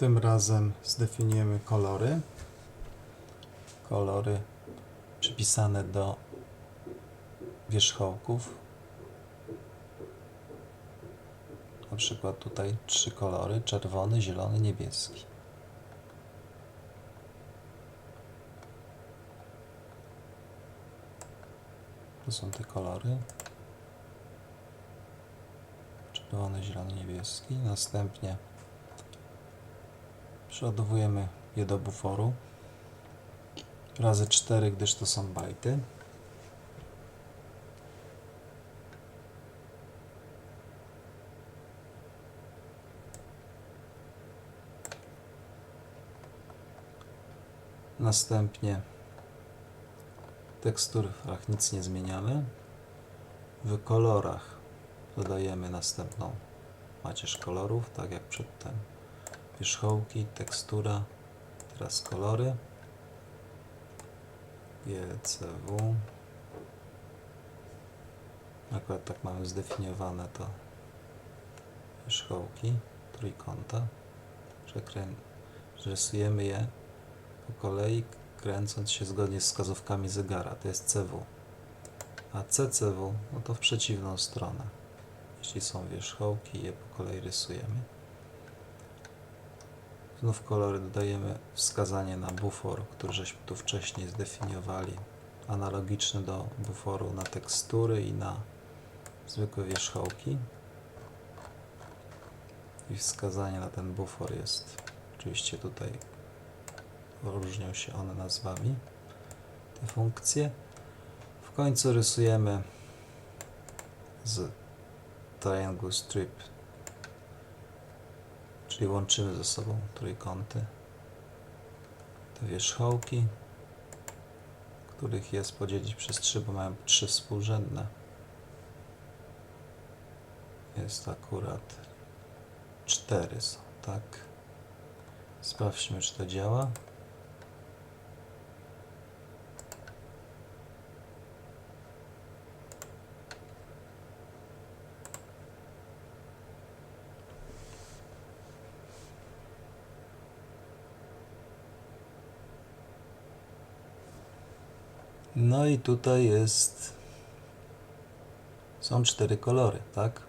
Tym razem zdefiniujemy kolory. Kolory przypisane do wierzchołków. Na przykład tutaj trzy kolory: czerwony, zielony, niebieski. To są te kolory. Czerwony, zielony, niebieski. Następnie przeładowujemy je do buforu razy 4, gdyż to są bajty. Następnie w teksturach nic nie zmieniamy. W kolorach dodajemy następną macierz kolorów, tak jak przedtem wierzchołki, tekstura, teraz kolory. GCW. Akurat tak mamy zdefiniowane to wierzchołki trójkąta, że, krę... że rysujemy je po kolei, kręcąc się zgodnie z wskazówkami zegara. To jest CW. A CCW, no to w przeciwną stronę. Jeśli są wierzchołki, je po kolei rysujemy. Znów kolory dodajemy wskazanie na bufor, który żeśmy tu wcześniej zdefiniowali, analogiczny do buforu na tekstury i na zwykłe wierzchołki. I wskazanie na ten bufor jest oczywiście tutaj różnią się one nazwami, te funkcje. W końcu rysujemy z Triangle Strip czyli łączymy ze sobą trójkąty, te wierzchołki, których jest podzielić przez 3, bo mają trzy współrzędne. Jest akurat 4 są, tak? Sprawdźmy, czy to działa. No i tutaj jest. Są cztery kolory, tak?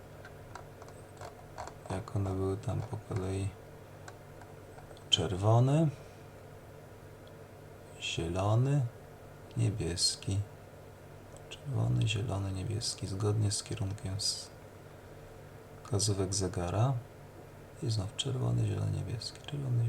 Jak one były tam po kolei? Czerwony, zielony, niebieski. Czerwony, zielony, niebieski, zgodnie z kierunkiem wskazówek zegara. I znów czerwony, zielony, niebieski, czerwony,